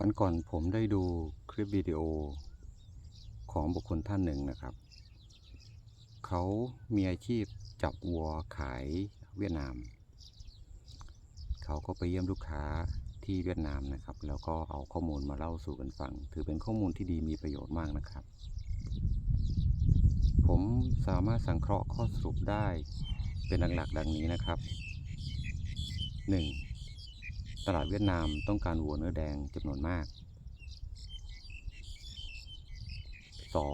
วันก่อนผมได้ดูคลิปวิดีโอของบุคคลท่านหนึ่งนะครับ เขามีอาชีพจับวัวขายเวียดนาม เขาก็ไปเยี่ยมลูกค้าที่เวียดนามนะครับ แล้วก็เอาข้อมูลมาเล่าสู่กันฟัง ถือเป็นข้อมูลที่ดีมีประโยชน์มากนะครับ ผมสามารถสังเคราะห์ข้อสรุปได้เป็นหลักๆ ดังนี้นะครับ 1. ตลาดเวียดนามต้องการวัวเนื้อแดงจำนวนมาก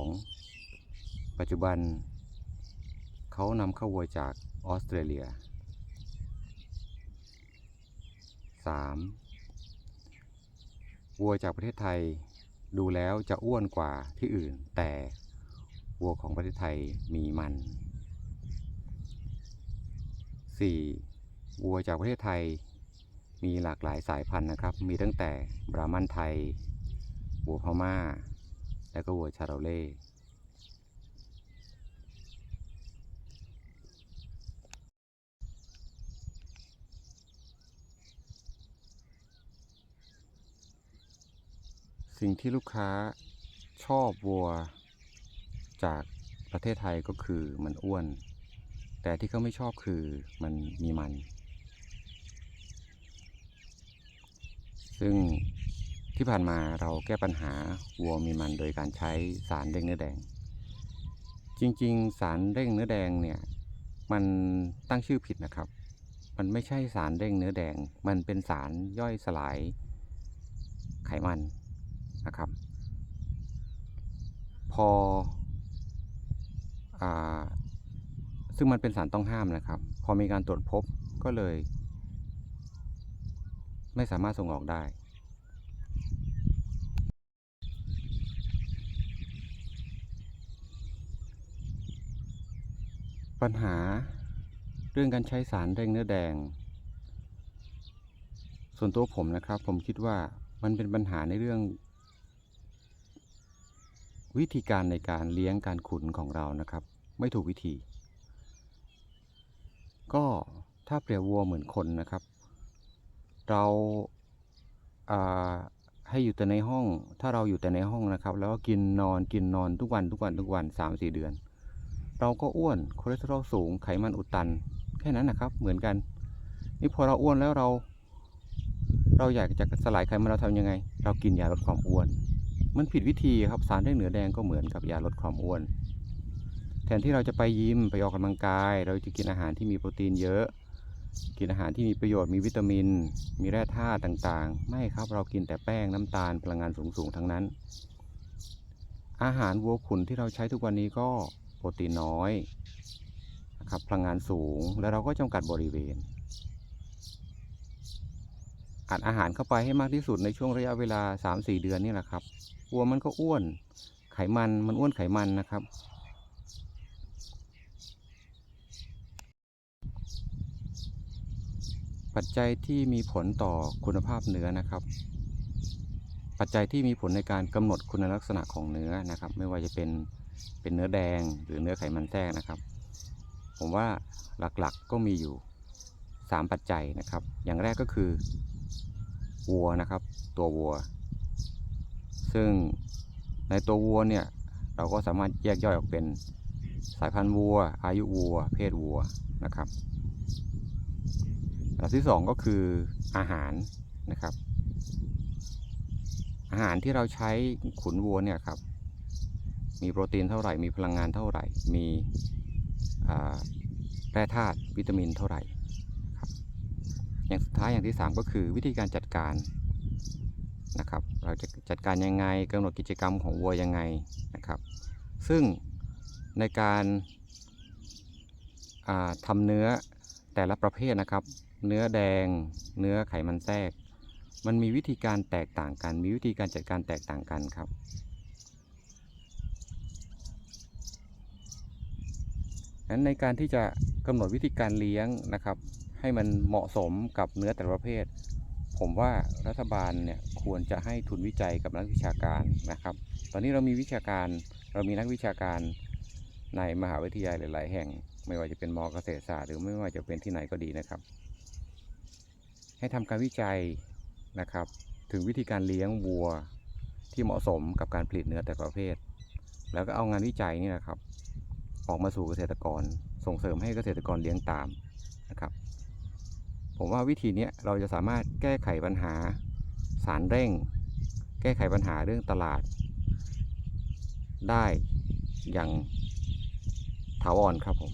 2. ปัจจุบัน เขานำเข้าวัวจากออสเตรเลีย 3. วัวจากประเทศไทยดูแล้วจะอ้วนกว่าที่อื่น แต่วัวของประเทศไทยมีมัน 4. วัวจากประเทศไทย มีหลากหลายสายพันธุ์นะครับ มีตั้งแต่บราหมันไทย วัวพม่า และก็วัวชาโรเล่สิ่งที่ลูกค้าชอบวัวจากประเทศไทยก็คือมันอ้วน แต่ที่เขาไม่ชอบคือมันมีมัน ซึ่งที่ผ่านมาเราแก้ปัญหาวัวมีมันโดยการใช้สารเร่งเนื้อแดง จริงๆ สารเร่งเนื้อแดงเนี่ยมันตั้งชื่อผิดนะครับ มันไม่ใช่สารเร่งเนื้อแดง มันเป็นสารย่อยสลายไขมันนะครับ พออซึ่งมันเป็นสารต้องห้ามนะครับ พอมีการตรวจพบก็เลย ไม่สามารถส่งออกได้ ปัญหาเรื่องการใช้สารเร่งเนื้อแดง ส่วนตัวผมนะครับ ผมคิดว่ามันเป็นปัญหาในเรื่อง วิธีการในการเลี้ยงการขุนของเรานะครับ ไม่ถูกวิธี ก็ถ้าเปรียบวัวเหมือนคนนะครับ เราให้อยู่แต่ในห้อง ถ้าเราอยู่แต่ในห้องนะครับ แล้วก็กินนอนกินนอนทุกวันทุกวันทุกวันสามสี่เดือน เราก็อ้วนคอเลสเตอรอลสูงไขมันอุดตัน แค่นั้นนะครับ เหมือนกัน นี่พอเราอ้วนแล้วเรา เราอยากจะสลายไขมันเราทำยังไง เรากินยาลดความอ้วน มันผิดวิธีครับสารเร่งเนื้อแดงก็เหมือนกับยาลดความอ้วน แทนที่เราจะไปยิมไปออกกำลังกาย เราจะกินอาหารที่มีโปรตีนเยอะ กินอาหารที่มีประโยชน์มีวิตามิน มีแร่ธาตุต่างๆ ไม่ครับเรากินแต่แป้งน้ำตาลพลังงานสูงๆทั้งนั้น อาหารวัวขุนที่เราใช้ทุกวันนี้ก็โปรตีนน้อยนะครับพลังงานสูงแล้วเราก็จำกัดบริเวณอัดอาหารเข้าไปให้มากที่สุดในช่วงระยะเวลา 3-4 เดือนนี่แหละครับวัวมันก็อ้วนไขมันมันอ้วนไขมันนะครับ ปัจจัยที่มีผลต่อคุณภาพเนื้อนะครับ ปัจจัยที่มีผลในการกำหนดคุณลักษณะของเนื้อนะครับ ไม่ว่าจะเป็นเป็นเนื้อแดงหรือเนื้อไขมันแทรกนะครับ ผมว่าหลักๆก็มีอยู่ 3 ปัจจัยนะครับ อย่างแรกก็คือวัวนะครับ ตัววัว ซึ่งในตัววัวเนี่ยเราก็สามารถแยกย่อยออกเป็นสายพันธุ์วัว อายุวัว เพศวัวนะครับ อันดับที่2ก็คืออาหารนะครับ อาหารที่เราใช้ขุนวัวเนี่ยครับ มีโปรตีนเท่าไหร่ มีพลังงานเท่าไหร่ มีแร่ธาตุวิตามินเท่าไหร่ครับอย่างสุดท้ายอย่างที่ 3 ก็คือวิธีการจัดการนะครับ เราจะจัดการยังไงกำหนดกิจกรรมของวัวยังไงนะครับ ซึ่งในการาทำเนื้อ แต่ละประเภทนะครับ เนื้อแดง เนื้อไขมันแทรก มันมีวิธีการแตกต่างกัน มีวิธีการจัดการแตกต่างกันครับ นั้นในการที่จะกำหนดวิธีการเลี้ยงนะครับ ให้มันเหมาะสมกับเนื้อแต่ละประเภท ผมว่ารัฐบาลเนี่ยควรจะให้ทุนวิจัยกับนักวิชาการนะครับ ตอนนี้เรามีวิชาการเรามีนักวิชาการ ในมหาวิทยาลัยหลาย ๆ แห่ง ไม่ว่าจะเป็นมอเกษตรศาสตร์หรือไม่ว่าจะเป็นที่ไหนก็ดีนะครับ ให้ทำการวิจัยนะครับ ถึงวิธีการเลี้ยงวัวที่เหมาะสมกับการผลิตเนื้อแต่ประเภท แล้วก็เอางานวิจัยนี่นะครับ ออกมาสู่เกษตรกร ส่งเสริมให้เกษตรกรเลี้ยงตามนะครับ ผมว่าวิธีนี้เราจะสามารถแก้ไขปัญหาสารเร่ง แก้ไขปัญหาเรื่องตลาด ได้อย่าง ถาวรครับผม